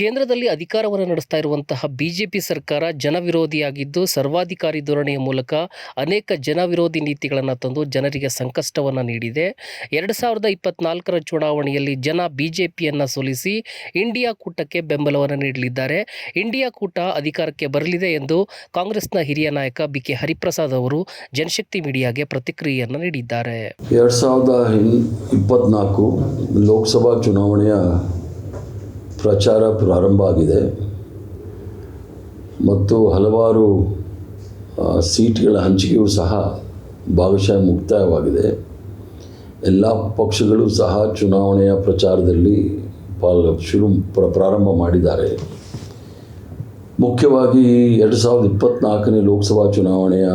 ಕೇಂದ್ರದಲ್ಲಿ ಅಧಿಕಾರವನ್ನು ನಡೆಸ್ತಾ ಇರುವಂತಹ ಬಿಜೆಪಿ ಸರ್ಕಾರ ಜನವಿರೋಧಿಯಾಗಿದ್ದು, ಸರ್ವಾಧಿಕಾರಿ ಧೋರಣೆಯ ಮೂಲಕ ಅನೇಕ ಜನವಿರೋಧಿ ನೀತಿಗಳನ್ನು ತಂದು ಜನರಿಗೆ ಸಂಕಷ್ಟವನ್ನು ನೀಡಿದೆ. ಎರಡು ಸಾವಿರದ ಇಪ್ಪತ್ನಾಲ್ಕರ ಚುನಾವಣೆಯಲ್ಲಿ ಜನ ಬಿಜೆಪಿಯನ್ನು ಸೋಲಿಸಿ ಇಂಡಿಯಾ ಕೂಟಕ್ಕೆ ಬೆಂಬಲವನ್ನು ನೀಡಲಿದ್ದಾರೆ. ಇಂಡಿಯಾ ಕೂಟ ಅಧಿಕಾರಕ್ಕೆ ಬರಲಿದೆ ಎಂದು ಕಾಂಗ್ರೆಸ್ನ ಹಿರಿಯ ನಾಯಕ ಬಿ ಕೆ ಹರಿಪ್ರಸಾದ್ ಅವರು ಜನಶಕ್ತಿ ಮೀಡಿಯಾಗೆ ಪ್ರತಿಕ್ರಿಯೆಯನ್ನು ನೀಡಿದ್ದಾರೆ. ಎರಡು ಸಾವಿರದ ಇಪ್ಪತ್ನಾಲ್ಕು ಲೋಕಸಭಾ ಚುನಾವಣೆಯ ಪ್ರಚಾರ ಪ್ರಾರಂಭ ಆಗಿದೆ. ಮತ್ತು ಹಲವಾರು ಸೀಟ್ಗಳ ಹಂಚಿಕೆಯೂ ಸಹ ಭಾಗಶಃ ಮುಕ್ತಾಯವಾಗಿದೆ. ಎಲ್ಲ ಪಕ್ಷಗಳು ಸಹ ಚುನಾವಣೆಯ ಪ್ರಚಾರದಲ್ಲಿ ಪಾಲ್, ಶುರು, ಪ್ರ, ಪ್ರಾರಂಭ ಮಾಡಿದ್ದಾರೆ. ಮುಖ್ಯವಾಗಿ ಎರಡು ಸಾವಿರದ ಇಪ್ಪತ್ತ್ನಾಲ್ಕನೇ ಲೋಕಸಭಾ ಚುನಾವಣೆಯ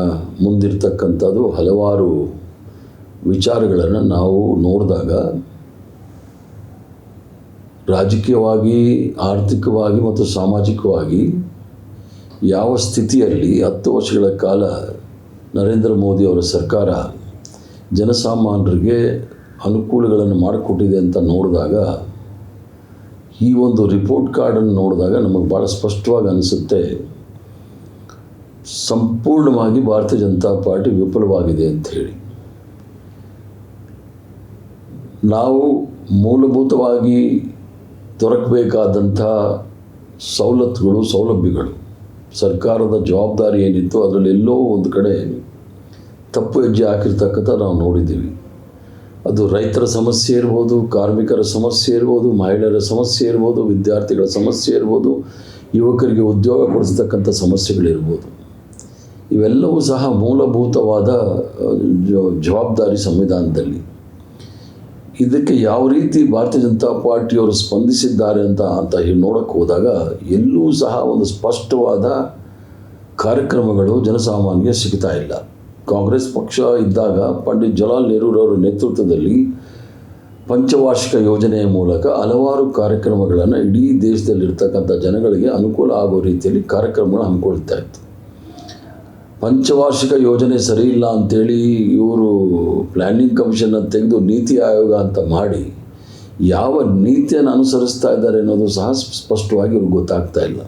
ಮುಂದಿರ್ತಕ್ಕಂಥದ್ದು ಹಲವಾರು ವಿಚಾರಗಳನ್ನು ನಾವು ನೋಡಿದಾಗ ರಾಜಕೀಯವಾಗಿ, ಆರ್ಥಿಕವಾಗಿ ಮತ್ತು ಸಾಮಾಜಿಕವಾಗಿ ಯಾವ ಸ್ಥಿತಿಯಲ್ಲಿ ಹತ್ತು ವರ್ಷಗಳ ಕಾಲ ನರೇಂದ್ರ ಮೋದಿ ಅವರ ಸರ್ಕಾರ ಜನಸಾಮಾನ್ಯರಿಗೆ ಅನುಕೂಲಗಳನ್ನು ಮಾಡಿಕೊಟ್ಟಿದೆ ಅಂತ ನೋಡಿದಾಗ, ಈ ಒಂದು ರಿಪೋರ್ಟ್ ಕಾರ್ಡನ್ನು ನೋಡಿದಾಗ ನಮಗೆ ಭಾಳ ಸ್ಪಷ್ಟವಾಗಿ ಅನಿಸುತ್ತೆ, ಸಂಪೂರ್ಣವಾಗಿ ಭಾರತೀಯ ಜನತಾ ಪಾರ್ಟಿ ವಿಫಲವಾಗಿದೆ ಅಂತ ಹೇಳಿ. ನಾವು ಮೂಲಭೂತವಾಗಿ ದೊರಕಬೇಕಾದಂಥ ಸವಲತ್ತುಗಳು, ಸೌಲಭ್ಯಗಳು. ಸರ್ಕಾರದ ಜವಾಬ್ದಾರಿ ಏನಿತ್ತು ಅದರಲ್ಲಿ ಎಲ್ಲೋ ಒಂದು ಕಡೆ ತಪ್ಪು ಹೆಜ್ಜೆ ಹಾಕಿರ್ತಕ್ಕಂಥ ನಾವು ನೋಡಿದ್ದೀವಿ. ಅದು ರೈತರ ಸಮಸ್ಯೆ ಇರ್ಬೋದು, ಕಾರ್ಮಿಕರ ಸಮಸ್ಯೆ ಇರ್ಬೋದು, ಮಹಿಳೆಯರ ಸಮಸ್ಯೆ ಇರ್ಬೋದು, ವಿದ್ಯಾರ್ಥಿಗಳ ಸಮಸ್ಯೆ ಇರ್ಬೋದು, ಯುವಕರಿಗೆ ಉದ್ಯೋಗ ಕೊಡಿಸ್ತಕ್ಕಂಥ ಸಮಸ್ಯೆಗಳಿರ್ಬೋದು. ಇವೆಲ್ಲವೂ ಸಹ ಮೂಲಭೂತವಾದ ಜವಾಬ್ದಾರಿ ಸಂವಿಧಾನದಲ್ಲಿ. ಇದಕ್ಕೆ ಯಾವ ರೀತಿ ಭಾರತೀಯ ಜನತಾ ಪಾರ್ಟಿಯವರು ಸ್ಪಂದಿಸಿದ್ದಾರೆ ಅಂತ ಅಂತ ನೋಡೋಕ್ಕೆ ಹೋದಾಗ ಎಲ್ಲೂ ಸಹ ಒಂದು ಸ್ಪಷ್ಟವಾದ ಕಾರ್ಯಕ್ರಮಗಳು ಜನಸಾಮಾನ್ಯ ಸಿಗ್ತಾ ಇಲ್ಲ. ಕಾಂಗ್ರೆಸ್ ಪಕ್ಷ ಇದ್ದಾಗ ಪಂಡಿತ್ ಜವಾಹರ್ಲಾಲ್ ನೆಹರೂರವರ ನೇತೃತ್ವದಲ್ಲಿ ಪಂಚವಾರ್ಷಿಕ ಯೋಜನೆಯ ಮೂಲಕ ಹಲವಾರು ಕಾರ್ಯಕ್ರಮಗಳನ್ನು ಇಡೀ ದೇಶದಲ್ಲಿರ್ತಕ್ಕಂಥ ಜನಗಳಿಗೆ ಅನುಕೂಲ ಆಗೋ ರೀತಿಯಲ್ಲಿ ಕಾರ್ಯಕ್ರಮಗಳು ಹಮ್ಮಿಕೊಳ್ತಾ ಇತ್ತು. ಪಂಚವಾರ್ಷಿಕ ಯೋಜನೆ ಸರಿ ಇಲ್ಲ ಅಂತೇಳಿ ಇವರು ಪ್ಲ್ಯಾನಿಂಗ್ ಕಮಿಷನ್ನ ತೆಗೆದು ನೀತಿ ಆಯೋಗ ಅಂತ ಮಾಡಿ ಯಾವ ನೀತಿಯನ್ನು ಅನುಸರಿಸ್ತಾ ಇದ್ದಾರೆ ಅನ್ನೋದು ಸಹ ಸ್ಪಷ್ಟವಾಗಿ ಇವ್ರಿಗೆ ಗೊತ್ತಾಗ್ತಾ ಇಲ್ಲ.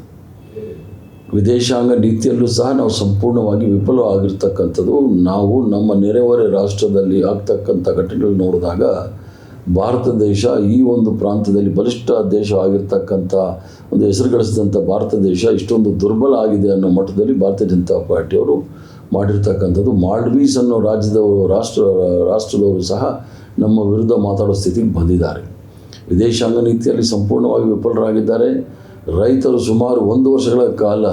ವಿದೇಶಾಂಗ ನೀತಿಯಲ್ಲೂ ಸಹ ನಾವು ಸಂಪೂರ್ಣವಾಗಿ ವಿಫಲವಾಗಿರ್ತಕ್ಕಂಥದ್ದು ನಾವು ನಮ್ಮ ನೆರೆಹೊರೆ ರಾಷ್ಟ್ರದಲ್ಲಿ ಆಗ್ತಕ್ಕಂಥ ಘಟನೆಗಳು ನೋಡಿದಾಗ ಭಾರತ ದೇಶ ಈ ಒಂದು ಪ್ರಾಂತದಲ್ಲಿ ಬಲಿಷ್ಠ ದೇಶ ಆಗಿರ್ತಕ್ಕಂಥ ಒಂದು ಹೆಸರು ಗಳಿಸಿದಂಥ ಭಾರತ ದೇಶ ಇಷ್ಟೊಂದು ದುರ್ಬಲ ಆಗಿದೆ ಅನ್ನೋ ಮಟ್ಟದಲ್ಲಿ ಭಾರತೀಯ ಜನತಾ ಪಾರ್ಟಿಯವರು ಮಾಡಿರ್ತಕ್ಕಂಥದ್ದು. ಮಾಲ್ಡೀವ್ಸ್ ಅನ್ನೋ ರಾಜ್ಯದವರು, ರಾಷ್ಟ್ರ, ರಾಷ್ಟ್ರದವರು ಸಹ ನಮ್ಮ ವಿರುದ್ಧ ಮಾತಾಡೋ ಸ್ಥಿತಿಗೆ ಬಂದಿದ್ದಾರೆ. ವಿದೇಶಾಂಗ ನೀತಿಯಲ್ಲಿ ಸಂಪೂರ್ಣವಾಗಿ ವಿಫಲರಾಗಿದ್ದಾರೆ. ರೈತರು ಸುಮಾರು ಒಂದು ವರ್ಷಗಳ ಕಾಲ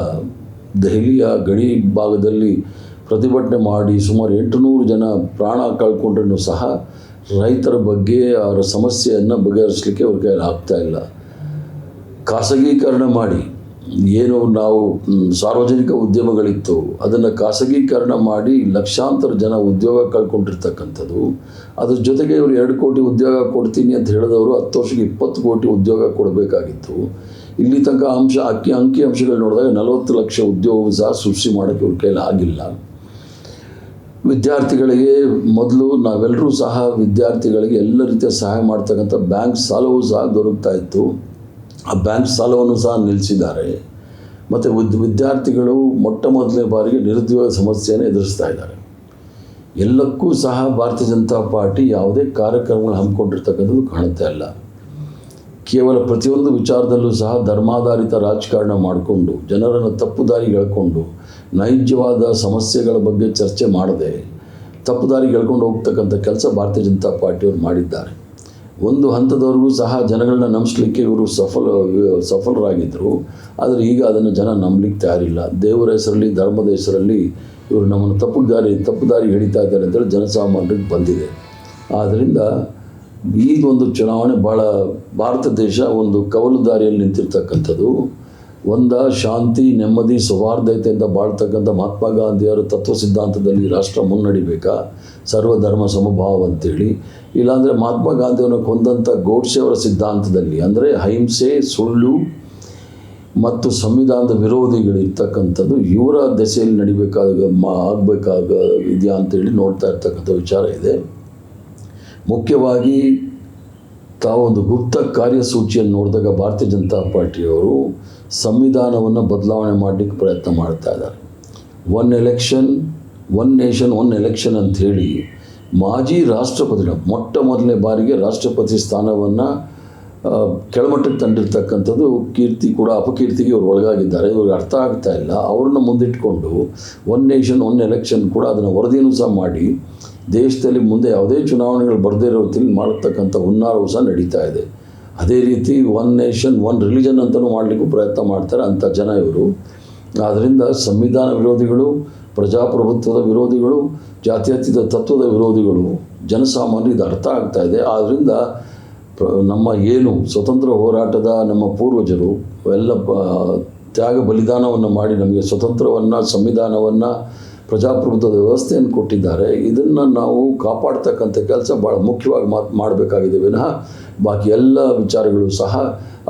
ದೆಹಲಿಯ ಗಡಿ ಭಾಗದಲ್ಲಿ ಪ್ರತಿಭಟನೆ ಮಾಡಿ ಸುಮಾರು ಎಂಟುನೂರು ಜನ ಪ್ರಾಣ ಕಳ್ಕೊಂಡ್ರೂ ಸಹ ರೈತರ ಬಗ್ಗೆ ಅವರ ಸಮಸ್ಯೆಯನ್ನು ಬಗೆಹರಿಸಲಿಕ್ಕೆ ಅವ್ರ ಕೈಯಲ್ಲಿ ಆಗ್ತಾ ಇಲ್ಲ. ಖಾಸಗೀಕರಣ ಮಾಡಿ. ಏನು ನಾವು ಸಾರ್ವಜನಿಕ ಉದ್ಯಮಗಳಿತ್ತು. ಅದನ್ನು ಖಾಸಗೀಕರಣ ಮಾಡಿ ಲಕ್ಷಾಂತರ ಜನ ಉದ್ಯೋಗ ಕಳ್ಕೊಂಡಿರ್ತಕ್ಕಂಥದ್ದು. ಅದ್ರ ಜೊತೆಗೆ ಇವರು ಎರಡು ಕೋಟಿ ಉದ್ಯೋಗ ಕೊಡ್ತೀನಿ ಅಂತ ಹೇಳಿದವರು ಹತ್ತು ವರ್ಷಕ್ಕೆ ಇಪ್ಪತ್ತು ಕೋಟಿ ಉದ್ಯೋಗ ಕೊಡಬೇಕಾಗಿತ್ತು. ಇಲ್ಲಿ ತನಕ ಅಂಶ, ಅಕ್ಕಿ, ಅಂಕಿ ಅಂಶಗಳು ನೋಡಿದಾಗ ನಲವತ್ತು ಲಕ್ಷ ಉದ್ಯೋಗ ಸಹ ಸೃಷ್ಟಿ ಮಾಡೋಕ್ಕೆ ಇವ್ರ ಕೈಲಿ ಆಗಿಲ್ಲ. ವಿದ್ಯಾರ್ಥಿಗಳಿಗೆ ಮೊದಲು ನಾವೆಲ್ಲರೂ ಸಹ ವಿದ್ಯಾರ್ಥಿಗಳಿಗೆ ಎಲ್ಲ ರೀತಿಯ ಸಹಾಯ ಮಾಡ್ತಕ್ಕಂಥ ಬ್ಯಾಂಕ್ ಸಾಲವೂ ಸಹ ದೊರಕ್ತಾ ಇತ್ತು. ಆ ಬ್ಯಾಂಕ್ ಸಾಲವನ್ನು ಸಹ ನಿಲ್ಲಿಸಿದ್ದಾರೆ. ಮತ್ತು ವಿದ್, ವಿದ್ಯಾರ್ಥಿಗಳು ಮೊಟ್ಟ ಮೊದಲನೇ ಬಾರಿಗೆ ನಿರುದ್ಯೋಗ ಸಮಸ್ಯೆಯನ್ನು ಎದುರಿಸ್ತಾ ಇದ್ದಾರೆ. ಎಲ್ಲಕ್ಕೂ ಸಹ ಭಾರತೀಯ ಜನತಾ ಪಾರ್ಟಿ ಯಾವುದೇ ಕಾರ್ಯಕ್ರಮಗಳು ಹಮ್ಮಿಕೊಂಡಿರ್ತಕ್ಕಂಥದ್ದು ಕಾಣುತ್ತೆ ಅಲ್ಲ. ಕೇವಲ ಪ್ರತಿಯೊಂದು ವಿಚಾರದಲ್ಲೂ ಸಹ ಧರ್ಮಾಧಾರಿತ ರಾಜಕಾರಣ ಮಾಡಿಕೊಂಡು, ಜನರನ್ನು ತಪ್ಪು ದಾರಿಗೆ ಎಳ್ಕೊಂಡು ನೈಜವಾದ ಸಮಸ್ಯೆಗಳ ಬಗ್ಗೆ ಚರ್ಚೆ ಮಾಡದೆ ತಪ್ಪು ದಾರಿಗೆ ಎಳ್ಕೊಂಡು ಹೋಗ್ತಕ್ಕಂಥ ಕೆಲಸ ಭಾರತೀಯ ಜನತಾ ಪಾರ್ಟಿಯವರು ಮಾಡಿದ್ದಾರೆ. ಒಂದು ಹಂತದವರೆಗೂ ಸಹ ಜನಗಳನ್ನ ನಂಬಿಸ್ಲಿಕ್ಕೆ ಇವರು ಸಫಲ ಸಫಲರಾಗಿದ್ದರು ಆದರೆ ಈಗ ಅದನ್ನು ಜನ ನಂಬಲಿಕ್ಕೆ ತಯಾರಿಲ್ಲ. ದೇವರ ಹೆಸರಲ್ಲಿ, ಧರ್ಮದ ಹೆಸರಲ್ಲಿ ಇವರು ನಮ್ಮನ್ನು ತಪ್ಪು ದಾರಿ ತಪ್ಪು ದಾರಿ ಹಿಡಿತಾ ಇದ್ದಾರೆ ಅಂತೇಳಿ ಜನಸಾಮಾನ್ಯರಿಗೆ ಬಂದಿದೆ. ಆದ್ದರಿಂದ ಈ ಒಂದು ಚುನಾವಣೆ ಭಾಳ ಭಾರತ ದೇಶ ಒಂದು ಕವಲು ದಾರಿಯಲ್ಲಿ ನಿಂತಿರ್ತಕ್ಕಂಥದ್ದು. ಒಂದ, ಶಾಂತಿ, ನೆಮ್ಮದಿ ಸೌಹಾರ್ದತೆಯಿಂದ ಬಾಳ್ತಕ್ಕಂಥ ಮಹಾತ್ಮ ಗಾಂಧಿಯವರ ತತ್ವ ಸಿದ್ಧಾಂತದಲ್ಲಿ ರಾಷ್ಟ್ರ ಮುನ್ನಡಿಬೇಕಾ? ಸರ್ವಧರ್ಮ ಸಮಭಾವ ಅಂತೇಳಿ. ಇಲ್ಲಾಂದರೆ ಮಹಾತ್ಮ ಗಾಂಧಿಯವರ ಕೊಂದಂಥ ಗೋಡ್ಸೆಯವರ ಸಿದ್ಧಾಂತದಲ್ಲಿ ಅಂದರೆ ಅಹಿಂಸೆ, ಸುಳ್ಳು ಮತ್ತು ಸಂವಿಧಾನದ ವಿರೋಧಿಗಳು ಇರ್ತಕ್ಕಂಥದ್ದು ಇವರ ದೆಸೆಯಲ್ಲಿ ನಡಿಬೇಕಾಗ ಮಾ ಆಗಬೇಕಾಗ ಇದೆಯಾ ಅಂತೇಳಿ ನೋಡ್ತಾ ಇರ್ತಕ್ಕಂಥ ವಿಚಾರ ಇದೆ. ಮುಖ್ಯವಾಗಿ ತಾವೊಂದು ಗುಪ್ತ ಕಾರ್ಯಸೂಚಿಯನ್ನು ನೋಡಿದಾಗ ಭಾರತೀಯ ಜನತಾ ಪಾರ್ಟಿಯವರು ಸಂವಿಧಾನವನ್ನು ಬದಲಾವಣೆ ಮಾಡಲಿಕ್ಕೆ ಪ್ರಯತ್ನ ಮಾಡ್ತಾ ಇದ್ದಾರೆ. One election one nation one election ಅಂತ ಹೇಳಿ ಮಾಜಿ ರಾಷ್ಟ್ರಪತಿಗಳು ಮೊಟ್ಟ ಮೊದಲನೇ ಬಾರಿಗೆ ರಾಷ್ಟ್ರಪತಿ ಸ್ಥಾನವನ್ನು ಕೆಳಮಟ್ಟಕ್ಕೆ ತಂದಿರ್ತಕ್ಕಂಥದ್ದು ಕೀರ್ತಿ ಕೂಡ, ಅಪಕೀರ್ತಿಗೆ ಇವರು ಒಳಗಾಗಿದ್ದಾರೆ. ಇವ್ರಿಗೆ ಅರ್ಥ ಆಗ್ತಾ ಇಲ್ಲ. ಅವ್ರನ್ನ ಮುಂದಿಟ್ಕೊಂಡು ಒನ್ ನೇಷನ್ ಒನ್ ಎಲೆಕ್ಷನ್ ಕೂಡ ಅದನ್ನು ವರದಿಯನ್ನು ಸಹ ಮಾಡಿ ದೇಶದಲ್ಲಿ ಮುಂದೆ ಯಾವುದೇ ಚುನಾವಣೆಗಳು ಬರದೇ ಇರೋ ಮಾಡತಕ್ಕಂಥ ಹುನ್ನಾರವು ಸಹ ನಡೀತಾ ಇದೆ. ಅದೇ ರೀತಿ ಒನ್ ನೇಷನ್, ಒನ್ ರಿಲಿಜನ್ ಅಂತಲೂ ಮಾಡಲಿಕ್ಕೂ ಪ್ರಯತ್ನ ಮಾಡ್ತಾರೆ ಅಂಥ ಜನ ಇವರು. ಆದ್ದರಿಂದ ಸಂವಿಧಾನ ವಿರೋಧಿಗಳು, ಪ್ರಜಾಪ್ರಭುತ್ವದ ವಿರೋಧಿಗಳು, ಜಾತ್ಯತೀತ ತತ್ವದ ವಿರೋಧಿಗಳು, ಜನಸಾಮಾನ್ಯ ಇದು ಅರ್ಥ ಆಗ್ತಾ ಇದೆ. ಆದ್ದರಿಂದ ನಮ್ಮ ಏನು ಸ್ವತಂತ್ರ ಹೋರಾಟದ ನಮ್ಮ ಪೂರ್ವಜರು, ಎಲ್ಲ ತ್ಯಾಗ ಬಲಿದಾನವನ್ನು ಮಾಡಿ ನಮಗೆ ಸ್ವತಂತ್ರವನ್ನು, ಸಂವಿಧಾನವನ್ನು ಪ್ರಜಾಪ್ರಭುತ್ವದ ವ್ಯವಸ್ಥೆಯನ್ನು ಕೊಟ್ಟಿದ್ದಾರೆ. ಇದನ್ನು ನಾವು ಕಾಪಾಡ್ತಕ್ಕಂಥ ಕೆಲಸ ಭಾಳ ಮುಖ್ಯವಾಗಿ ಮಾತು ಮಾಡಬೇಕಾಗಿದೆ. ವಿನಃ ಬಾಕಿ ಎಲ್ಲ ವಿಚಾರಗಳು ಸಹ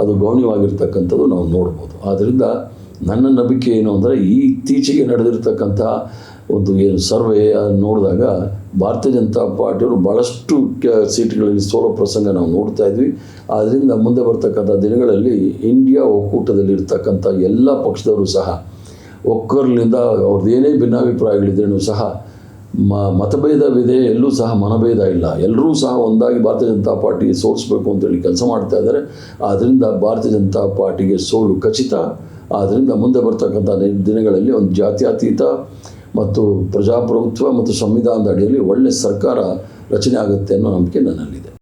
ಅದು ಗೌಣ್ಯವಾಗಿರ್ತಕ್ಕಂಥದ್ದು ನಾವು ನೋಡ್ಬೋದು. ಆದ್ದರಿಂದ ನನ್ನ ನಂಬಿಕೆ ಏನು ಅಂದರೆ ಈ ಇತ್ತೀಚೆಗೆ ನಡೆದಿರ್ತಕ್ಕಂಥ ಒಂದು ಏನು ಸರ್ವೆ ನೋಡಿದಾಗ ಭಾರತೀಯ ಜನತಾ ಪಾರ್ಟಿಯವರು ಭಾಳಷ್ಟು ಸೀಟ್ಗಳಲ್ಲಿ ಸೋಲೋ ಪ್ರಸಂಗ ನಾವು ನೋಡ್ತಾ ಇದ್ವಿ. ಆದ್ದರಿಂದ ಮುಂದೆ ಬರ್ತಕ್ಕಂಥ ದಿನಗಳಲ್ಲಿ ಇಂಡಿಯಾ ಒಕ್ಕೂಟದಲ್ಲಿರ್ತಕ್ಕಂಥ ಎಲ್ಲ ಪಕ್ಷದವರು ಸಹ ಒಕ್ಕರ್ಲಿಂದ ಅವ್ರದ್ದು ಏನೇ ಭಿನ್ನಾಭಿಪ್ರಾಯಗಳಿದ್ರೂ ಸಹ ಮ ಮತಭೇದವಿದೆ ಎಲ್ಲೂ ಸಹ ಮನಭೇದ ಇಲ್ಲ. ಎಲ್ಲರೂ ಸಹ ಒಂದಾಗಿ ಭಾರತೀಯ ಜನತಾ ಪಾರ್ಟಿ ಸೋಲಿಸ್ಬೇಕು ಅಂತೇಳಿ ಕೆಲಸ ಮಾಡ್ತಾ ಇದ್ದಾರೆ. ಆದ್ದರಿಂದ ಭಾರತೀಯ ಜನತಾ ಪಾರ್ಟಿಗೆ ಸೋಲು ಖಚಿತ. ಆದ್ದರಿಂದ ಮುಂದೆ ಬರ್ತಕ್ಕಂಥ ದಿನಗಳಲ್ಲಿ ಒಂದು ಜಾತ್ಯತೀತ ಮತ್ತು ಪ್ರಜಾಪ್ರಭುತ್ವ ಮತ್ತು ಸಂವಿಧಾನದ ಅಡಿಯಲ್ಲಿ ಒಳ್ಳೆಯ ಸರ್ಕಾರ ರಚನೆ ಆಗುತ್ತೆ ಅನ್ನೋ ನಂಬಿಕೆ ನನ್ನಲ್ಲಿದೆ.